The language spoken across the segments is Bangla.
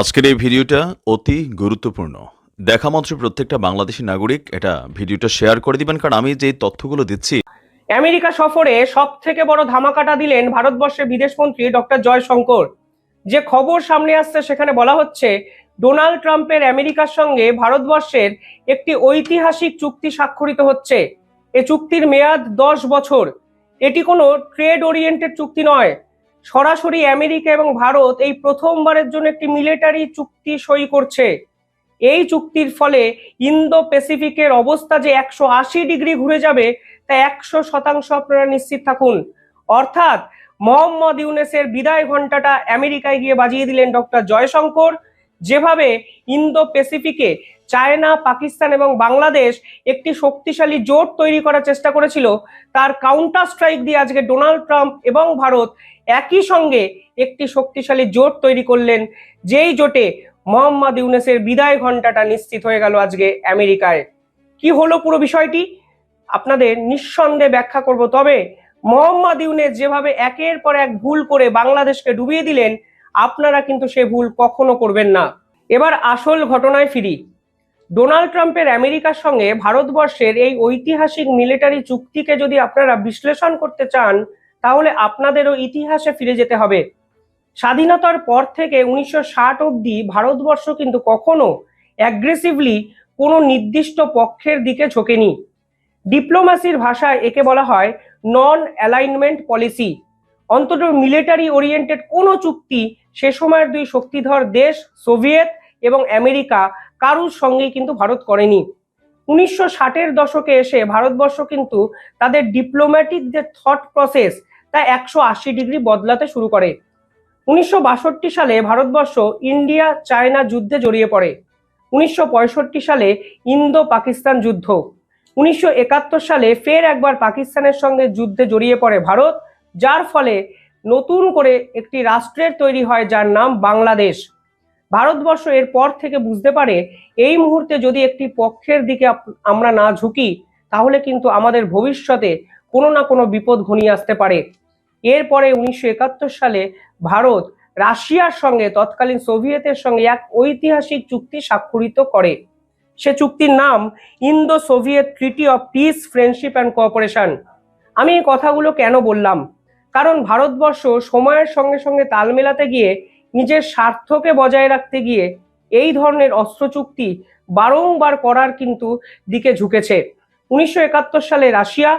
আজকের এই ভিডিওটা অতি গুরুত্বপূর্ণ। দেখা মাত্র প্রত্যেকটা বাংলাদেশি নাগরিক এটা ভিডিওটা শেয়ার করে দিবেন, কারণ আমি যে তথ্যগুলো দিচ্ছি। আমেরিকা সফরে সব থেকে বড় ধামাকাটা দিলেন ভারতবর্ষের বিদেশমন্ত্রী ডক্টর জয়শঙ্কর। যে খবর সামনে আসছে, সেখানে বলা হচ্ছে, ডোনাল্ড ট্রাম্পের আমেরিকার সঙ্গে ভারতবর্ষের একটি ঐতিহাসিক চুক্তি স্বাক্ষরিত হচ্ছে। এ চুক্তির মেয়াদ দশ বছর। এটি কোনো ট্রেড ওরিয়েন্টেড চুক্তি নয়। সরাসরি আমেরিকা এবং ভারত এই প্রথমবারের জন্য একটি মিলিটারি চুক্তি সই করছে। এই চুক্তির ফলে ইন্দো প্যাসিফিকের অবস্থা যে একশো আশি ডিগ্রি ঘুরে যাবে, তা একশো শতাংশ আপনারা নিশ্চিত থাকুন। অর্থাৎ মোহাম্মদ ইউনেসের বিদায় ঘন্টাটা আমেরিকায় গিয়ে বাজিয়ে দিলেন ডক্টর জয়শঙ্কর। যেভাবে ইন্দো প্যাসিফিকে চায়না, পাকিস্তান এবং বাংলাদেশ একটি শক্তিশালী জোট তৈরি করার চেষ্টা করেছিল, তার কাউন্টার স্ট্রাইক দিয়ে আজকে ডোনাল্ড ট্রাম্প এবং ভারত একই সঙ্গে একটি শক্তিশালী জোট তৈরি করলেন, যেই জোটে মোহাম্মদ ইউনেসের বিদায় ঘন্টাটা নিশ্চিত হয়ে গেল আজকে আমেরিকায়। কি হলো পুরো বিষয়টি? আপনাদের নিঃসন্দেহে ব্যাখ্যা করব, তবে মোহাম্মদ ইউনেস যেভাবে একের পর এক ভুল করে বাংলাদেশকে ডুবিয়ে দিলেন, আপনারা কিন্তু সে ভুল কখনো করবেন না। এবার আসল ঘটনায় ফিরি। ডোনাল্ড ট্রাম্পের আমেরিকার সঙ্গে ভারতবর্ষের এই ঐতিহাসিক মিলিটারি চুক্তিকে যদি আপনারা বিশ্লেষণ করতে চান তাহলে আপনাদেরও ইতিহাসে ফিরে যেতে হবে। স্বাধীনতার পর থেকে উনিশশো ষাট অবধি ভারতবর্ষ কিন্তু কখনো অ্যাগ্রেসিভলি কোনো নির্দিষ্ট পক্ষের দিকে ঝোঁকেনি। ডিপ্লোমাসির ভাষায় একে বলা হয় নন অ্যালাইনমেন্ট পলিসি অন্তত মিলিটারি ওরিয়েন্টেড কোনো চুক্তি সে সময়ের দুই শক্তিধর দেশ সোভিয়েত এবং আমেরিকা কারুর সঙ্গেই কিন্তু ভারত করেনি। উনিশশো ষাটের দশকে এসে ভারতবর্ষ কিন্তু তাদের ডিপ্লোম্যাটিক যে থট প্রসেস তা একশো আশি ডিগ্রি বদলাতে শুরু করে। উনিশশো বাষট্টি সালে ভারতবর্ষ ইন্ডিয়া চায়না যুদ্ধে জড়িয়ে পড়ে। উনিশশো পঁয়ষট্টি সালে ইন্দো পাকিস্তান যুদ্ধ। উনিশশো একাত্তর সালে ফের একবার পাকিস্তানের সঙ্গে যুদ্ধে জড়িয়ে পড়ে ভারত, যার ফলে নতুন করে একটি রাষ্ট্রের তৈরি হয় যার নাম বাংলাদেশ। ভারতবর্ষ এর পর থেকে বুঝতে পারে, এই মুহূর্তে যদি একটি পক্ষের দিকে আমরা না ঝুঁকি, তাহলে কিন্তু আমাদের ভবিষ্যতে কোনো না কোনো বিপদ ঘনিয়ে আসতে পারে। এরপরে উনিশশো একাত্তর সালে ভারত রাশিয়ার সঙ্গে, তৎকালীন সোভিয়েতের সঙ্গে এক ঐতিহাসিক চুক্তি স্বাক্ষরিত করে। সে চুক্তির নাম Indo Soviet treaty of peace, friendship and cooperation. আমি এই কথাগুলো কেন বললাম? কারণ ভারতবর্ষ সময়ের সঙ্গে সঙ্গে তাল মেলাতে গিয়ে, নিজের স্বার্থকে বজায় রাখতে গিয়ে এই ধরনের অস্ত্র চুক্তি বারংবার করার কিন্তু দিকে ঝুঁকেছে। উনিশশো একাত্তর সালে রাশিয়া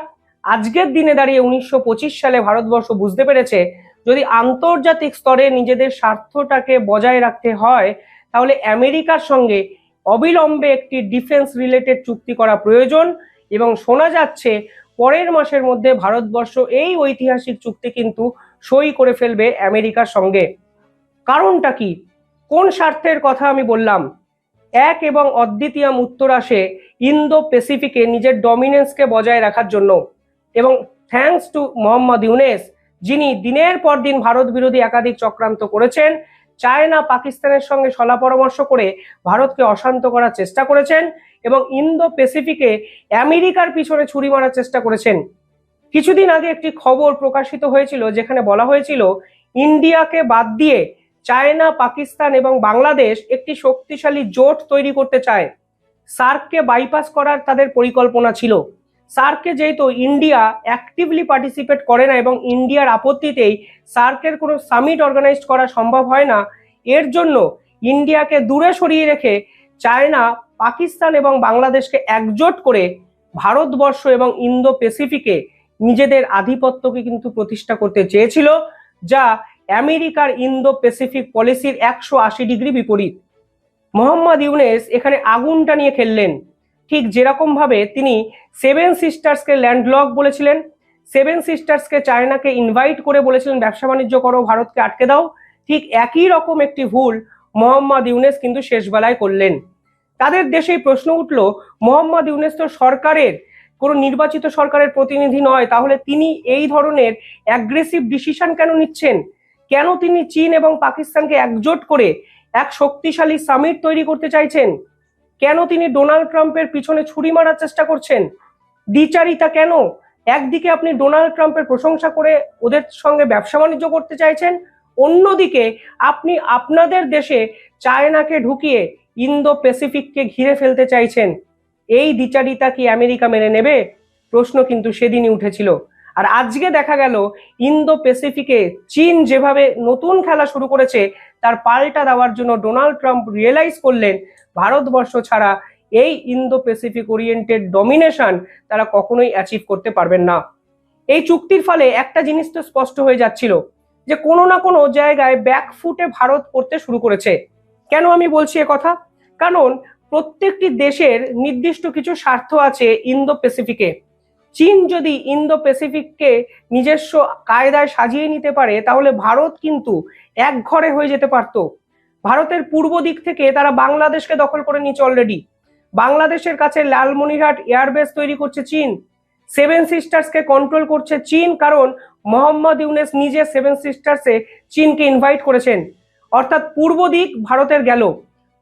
আজকের দিনে দাঁড়িয়ে উনিশশো পঁচিশ সালে ভারতবর্ষ বুঝতে পেরেছে, যদি আন্তর্জাতিক স্তরে নিজেদের স্বার্থটাকে বজায় রাখতে হয়, তাহলে আমেরিকার সঙ্গে অবিলম্বে একটি ডিফেন্স রিলেটেড চুক্তি করা প্রয়োজন এবং শোনা যাচ্ছে পরের মাসের মধ্যে ভারতবর্ষ এই ঐতিহাসিক চুক্তি কিন্তু সই করে ফেলবে আমেরিকার সঙ্গে। কারণটা কি? কোন স্বার্থের কথা আমি বললাম? এক এবং অদ্বিতীয়াম উত্তর আসে ইন্দো প্যাসিফিকে নিজের ডমিনেন্সকে বজায় রাখার জন্য। এবং থ্যাংকস টু মোহাম্মদ ইউনেস, যিনি দিনের পর দিন ভারত বিরোধী একাধিক চক্রান্ত করেছেন, চায়না পাকিস্তানের সঙ্গে সলা পরামর্শ করে ভারতকে অশান্ত করার চেষ্টা করেছেন এবং ইন্দো প্যাসিফিকে আমেরিকার পিছনে ছুরি মারার চেষ্টা করেছেন। কিছুদিন আগে একটি খবর প্রকাশিত হয়েছিল যেখানে বলা হয়েছিল, ইন্ডিয়াকে বাদ দিয়ে চায়না, পাকিস্তান এবং বাংলাদেশ একটি শক্তিশালী জোট তৈরি করতে চায়। সার্ককে বাইপাস করার তাদের পরিকল্পনা ছিল। সার্কে যেহেতু ইন্ডিয়া অ্যাক্টিভলি পার্টিসিপেট করে না এবং ইন্ডিয়ার আপত্তিতেই সার্কের কোনো সামিট অর্গানাইজ করা সম্ভব হয় না, এর জন্য ইন্ডিয়াকে দূরে সরিয়ে রেখে চায়না, পাকিস্তান এবং বাংলাদেশকে একজোট করে ভারতবর্ষ এবং ইন্দো প্যাসিফিকে নিজেদের আধিপত্যকে কিন্তু প্রতিষ্ঠা করতে চেয়েছিল, যা আমেরিকার ইন্দো প্যাসিফিক পলিসির একশো আশি ডিগ্রি বিপরীত। মোহাম্মদ ইউনেস এখানে আগুনটা নিয়ে খেললেন। ঠিক যেরকম ভাবে তিনি সেভেন সিস্টার্সকে ল্যান্ডলক বলেছিলেন সেভেন সিস্টার্সকে চায়নাকে ইনভাইট করে বলেছিলেন, ব্যবসা বাণিজ্য করো, ভারতকে আটকে দাও, ঠিক একই রকম একটি ভুল মোহাম্মদ ইউনেস কিন্তু শেষবেলায় করলেন। তাদের দেশেই প্রশ্ন উঠল, মোহাম্মদ ইউনেস তো সরকারের, কোনো নির্বাচিত সরকারের প্রতিনিধি নয়, তাহলে তিনি এই ধরনের অ্যাগ্রেসিভ ডিসিশন কেন নিচ্ছেন? কেন তিনি চীন এবং পাকিস্তানকে একজোট করে এক শক্তিশালী সামিট তৈরি করতে চাইছেন? কেন তিনি ডোনাল্ড ট্রাম্পের পিছনে ছুরি মারার চেষ্টা করছেন? দ্বিচারিতা কেন? একদিকে আপনি ডোনাল্ড ট্রাম্পের প্রশংসা করে ওদের সঙ্গে ব্যবসা বাণিজ্য করতে চাইছেন, অন্যদিকে আপনি আপনাদের দেশে চায়নাকে ঢুকিয়ে ইন্দো প্যাসিফিককে ঘিরে ফেলতে চাইছেন। এই দ্বিচারিতা কি আমেরিকা মেনে নেবে? প্রশ্ন কিন্তু সেদিনই উঠেছিল। আর আজকে দেখা গেল ইন্দো প্যাসিফিকে চীন যেভাবে নতুন খেলা শুরু করেছে, তার পাল্টা দেওয়ার জন্য ডোনাল্ড ট্রাম্প রিয়েলাইজ করলেন ভারতবর্ষ ছাড়া এই ইন্দো প্যাসিফিক ওরিয়েন্টেড ডমিনেশন তারা কখনোই অ্যাচিভ করতে পারবেন না। এই চুক্তির ফলে একটা জিনিস তো স্পষ্ট হয়ে যাচ্ছিল যে কোনো না কোনো জায়গায় ব্যাকফুটে ভারত করতে শুরু করেছে। কেন আমি বলছি কথা? কারণ প্রত্যেকটি দেশের নির্দিষ্ট কিছু স্বার্থ আছে ইন্দো প্যাসিফিকে চীন যদি ইন্দো প্যাসিফিককে নিজস্ব কায়দায় সাজিয়ে নিতে পারে, তাহলে ভারত কিন্তু এক ঘরে হয়ে যেতে পারত। ভারতের পূর্ব দিক থেকে তারা বাংলাদেশকে দখল করে নিচ্ছে অলরেডি বাংলাদেশের কাছে লালমনিরহাট এয়ারবেস তৈরি করছে চীন। সেভেন সিস্টার্সকে কন্ট্রোল করছে চীন, কারণ মোহাম্মদ ইউনেস নিজে সেভেন সিস্টার্সে চীনকে ইনভাইট করেছেন। অর্থাৎ পূর্ব দিক ভারতের গেল।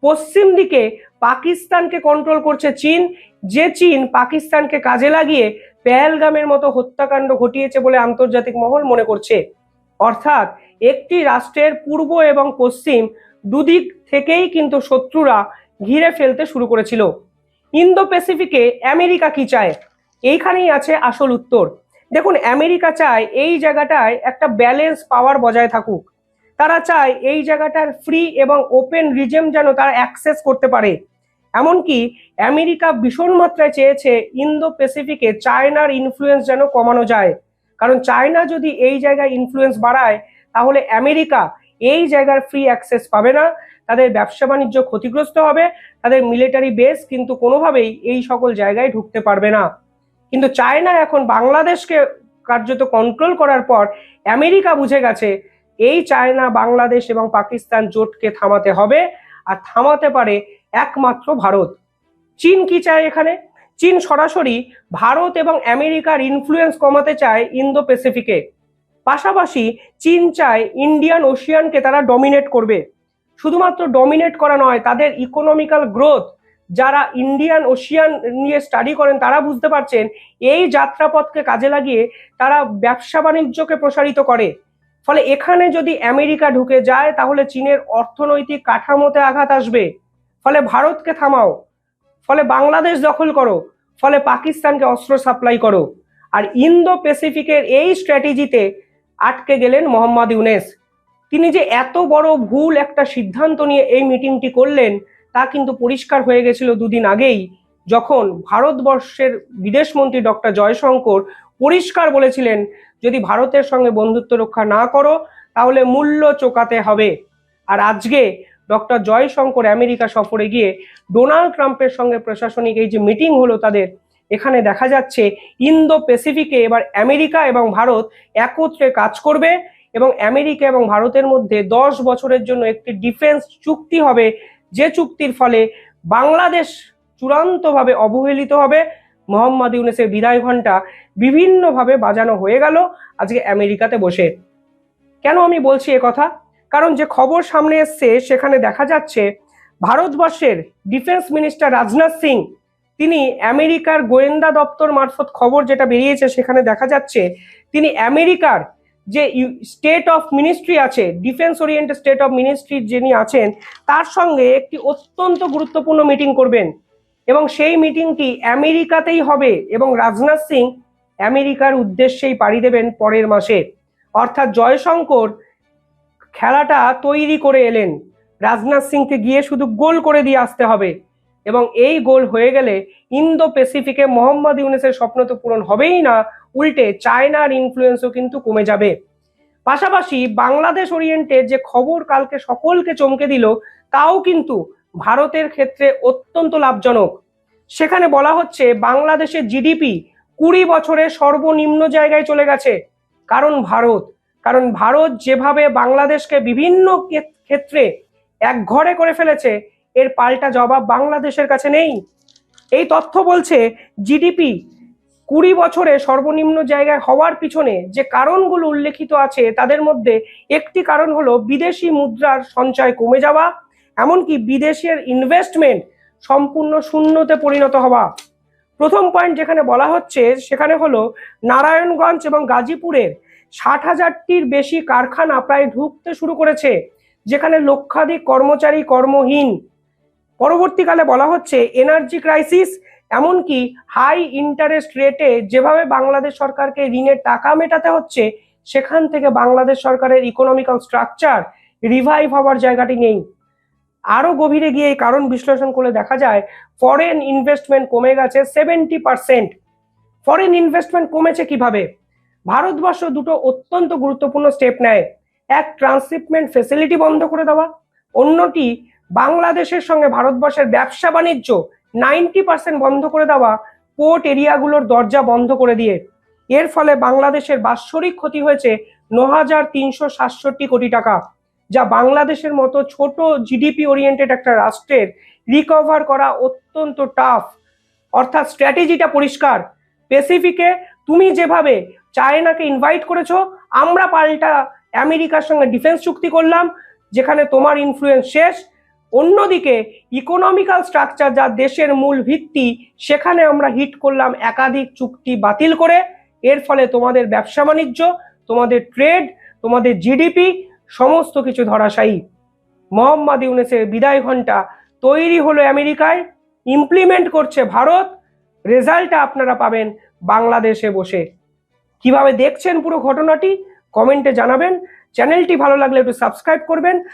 পশ্চিম দিকে পাকিস্তানকে কন্ট্রোল করছে চীন, যে চীন পাকিস্তানকে কাজে লাগিয়ে পেহেলগামের মতো হত্যাকাণ্ড ঘটিয়েছে বলে আন্তর্জাতিক মহল মনে করছে। অর্থাৎ একটি রাষ্ট্রের পূর্ব এবং পশ্চিম দুদিক থেকেই কিন্তু শত্রুরা ঘিরে ফেলতে শুরু করেছিল। ইন্দো প্যাসিফিকে আমেরিকা কি চায়? এইখানেই আছে আসল উত্তর। দেখুন, আমেরিকা চায় এই জায়গাটায় একটা ব্যালেন্স পাওয়ার বজায় থাকুক। তারা চায় এই জায়গাটার ফ্রি এবং ওপেন রিজেম যেন তারা অ্যাক্সেস করতে পারে। এমনকি আমেরিকা ভীষণ মাত্রায় চেয়েছে ইন্দো প্যাসিফিকে চায়নার ইনফ্লুয়েন্স যেন কমানো যায়। কারণ চায়না যদি এই জায়গায় ইনফ্লুয়েন্স বাড়ায়, তাহলে আমেরিকা এই জায়গার ফ্রি অ্যাক্সেস পাবে না। তাদের ব্যবসা বাণিজ্য ক্ষতিগ্রস্ত হবে। তাদের মিলিটারি বেস কিন্তু কোনোভাবেই এই সকল জায়গায় ঢুকতে পারবে না। কিন্তু চায়না এখন বাংলাদেশকে কার্যত কন্ট্রোল করার পর আমেরিকা বুঝে গেছে, এই চায়না, বাংলাদেশ এবং পাকিস্তান জোটকে থামাতে হবে। আর থামাতে পারে একমাত্র ভারত। চীন কি চায় এখানে? চীন সরাসরি ভারত এবং আমেরিকার ইনফ্লুয়েন্স কমাতে চায় ইন্দো প্যাসিফিকে পাশাপাশি চীন চায় ইন্ডিয়ান ওশিয়ানকে তারা ডমিনেট করবে। শুধুমাত্র ডমিনেট করা নয়, তাদের ইকোনমিক্যাল গ্রোথ যারা ইন্ডিয়ান ওশিয়ান নিয়ে স্টাডি করেন, তারা বুঝতে পারছেন এই যাত্রাপথকে কাজে লাগিয়ে তারা ব্যবসা বাণিজ্যকে প্রসারিত করে। ফলে এখানে যদি আমেরিকা ঢুকে যায়, তাহলে চীনের অর্থনৈতিক কাঠামোতে আঘাত আসবে। ফলে ভারতকে থামাও। ফলে বাংলাদেশ দখল করো। ফলে পাকিস্তানকে অস্ত্র সাপ্লাই করো। আর ইন্দো প্যাসিফিকের এই স্ট্র্যাটেজিতে আটকে গেলেন মোহাম্মদ ইউনেস। তিনি যে এত বড় ভুল একটা সিদ্ধান্ত নিয়ে এই মিটিংটি করলেন, তা কিন্তু পরিষ্কার হয়ে গেছিল দুদিন আগেই, যখন ভারতবর্ষের বিদেশমন্ত্রী ডক্টর জয়শঙ্কর পরিষ্কার বলেছিলেন, যদি ভারতের সঙ্গে বন্ধুত্ব রক্ষা না করো, তাহলে মূল্য চোকাতে হবে। আর আজকে ডক্টর জয়শঙ্কর আমেরিকা সফরে গিয়ে ডোনাল্ড ট্রাম্পের সঙ্গে প্রশাসনিক এই যে মিটিং হলো তাদের এখানে দেখা যাচ্ছে ইন্দো প্যাসিফিকে এবার আমেরিকা এবং ভারত একত্রে কাজ করবে এবং আমেরিকা এবং ভারতের মধ্যে দশ বছরের জন্য একটি ডিফেন্স চুক্তি হবে, যে চুক্তির ফলে বাংলাদেশ চূড়ান্তভাবে অবহেলিত হবে। মোহাম্মদ ইউনেসের বিদায় ঘণ্টা বিভিন্নভাবে বাজানো হয়ে গেল আজকে আমেরিকাতে বসে। কেন আমি বলছি কথা? কারণ যে খবর সামনে এসছে, সেখানে দেখা যাচ্ছে ভারতবর্ষের ডিফেন্স মিনিস্টার রাজনাথ সিং তিনি আমেরিকার গোয়েন্দা দপ্তর মারফত খবর যেটা বেরিয়েছে সেখানে দেখা যাচ্ছে, তিনি আমেরিকার যে স্টেট অফ মিনিস্ট্রি আছে defence oriented state of ministry যিনি আছেন, তার সঙ্গে একটি অত্যন্ত গুরুত্বপূর্ণ মিটিং করবেন। এবং সেই মিটিংটি আমেরিকাতেই হবে এবং রাজনাথ সিং আমেরিকার উদ্দেশ্যেই পাড়ি দেবেন পরের মাসে। অর্থাৎ জয়শঙ্কর খেলাটা তৈরি করে এলেন। রাজনাথ সিংকে গিয়ে শুধু গোল করে দিয়ে আসতে হবে। এবং এই গোল হয়ে গেলে ইন্দো প্যাসিফিকে মোহাম্মদ ইউনেসের স্বপ্ন তো পূরণ হবেই না, উল্টে চায়নার ইনফ্লুয়েন্সও কিন্তু কমে যাবে। পাশাপাশি বাংলাদেশ ওরিয়েন্টেড যে খবর কালকে সকলকে চমকে দিল, তাও কিন্তু ভারতের ক্ষেত্রে অত্যন্ত লাভজনক। সেখানে বলা হচ্ছে, বাংলাদেশের জিডিপি কুড়ি বছরে সর্বনিম্ন জায়গায় চলে গেছে। কারণ ভারত কারণ ভারত যেভাবে বাংলাদেশকে বিভিন্ন ক্ষেত- ক্ষেত্রে এক ঘরে করে ফেলেছে এর পাল্টা জবাব বাংলাদেশের কাছে নেই। এই তথ্য বলছে জিডিপি কুড়ি বছরে সর্বনিম্ন জায়গায় হওয়ার পিছনে যে কারণগুলো উল্লেখিত আছে, তাদের মধ্যে একটি কারণ হলো বিদেশি মুদ্রার সঞ্চয় কমে যাওয়া, এমনকি বিদেশের ইনভেস্টমেন্ট সম্পূর্ণ শূন্যতে পরিণত হওয়া। প্রথম পয়েন্ট যেখানে বলা হচ্ছে, সেখানে হলো নারায়ণগঞ্জ এবং গাজীপুরের ষাট হাজারটির বেশি কারখানা প্রায় ঢুকতে শুরু করেছে, যেখানে লক্ষাধিক কর্মচারী কর্মহীন। পরবর্তীকালে বলা হচ্ছে এনার্জি ক্রাইসিস, এমনকি হাই ইন্টারেস্ট রেটে যেভাবে বাংলাদেশ সরকারকে ঋণের টাকা মেটাতে হচ্ছে, সেখান থেকে বাংলাদেশ সরকারের ইকোনমিক্যাল স্ট্রাকচার রিভাইভ হওয়ার জায়গাটি নেই। আরও গভীরে গিয়ে এই কারণ বিশ্লেষণ করলে দেখা যায় ফরেন ইনভেস্টমেন্ট কমে গেছে সেভেন্টি পার্সেন্ট ফরেন ইনভেস্টমেন্ট কমেছে কীভাবে? ভারতবর্ষ দুটো অত্যন্ত গুরুত্বপূর্ণ স্টেপ নেয়। এক ট্রান্সশিপমেন্ট ফেসিলিটি বন্ধ করে দেওয়া, অন্যটি বাংলাদেশের সঙ্গে ভারতবর্ষের ব্যবসা বাণিজ্য নাইনটি পার্সেন্ট বন্ধ করে দেওয়া পোর্ট এরিয়াগুলোর দরজা বন্ধ করে দিয়ে, এর ফলে বাংলাদেশের বাৎসরিক ক্ষতি হয়েছে ন হাজার তিনশো সাতষট্টি কোটি টাকা, যা বাংলাদেশের মতো ছোট জিডিপি ওরিয়েন্টেড একটা রাষ্ট্রের রিকভার করা অত্যন্ত টাফ অর্থাৎ স্ট্র্যাটেজিটা পরিষ্কার। পেসিফিকে তুমি যেভাবে চায়নাকে ইনভাইট করেছ, আমরা পাল্টা আমেরিকার সঙ্গে ডিফেন্স চুক্তি করলাম, যেখানে তোমার ইনফ্লুয়েন্স শেষ অন্যদিকে ইকোনমিক্যাল স্ট্রাকচার যা দেশের মূল ভিত্তি, সেখানে আমরা হিট করলাম একাধিক চুক্তি বাতিল করে। এর ফলে তোমাদের ব্যবসা বাণিজ্য, তোমাদের ট্রেড তোমাদের জিডিপি সমস্ত কিছু ধরাশায়ী। মোহাম্মদ ইউনেসের বিদায় ঘণ্টা তৈরি হলো আমেরিকায় ইমপ্লিমেন্ট করছে ভারত, রেজাল্টটা আপনারা পাবেন বাংলাদেশে বসে। কীভাবে দেখছেন পুরো ঘটনাটি, কমেন্টে জানাবেন। চ্যানেলটি ভালো লাগলে একটু সাবস্ক্রাইব করবেন।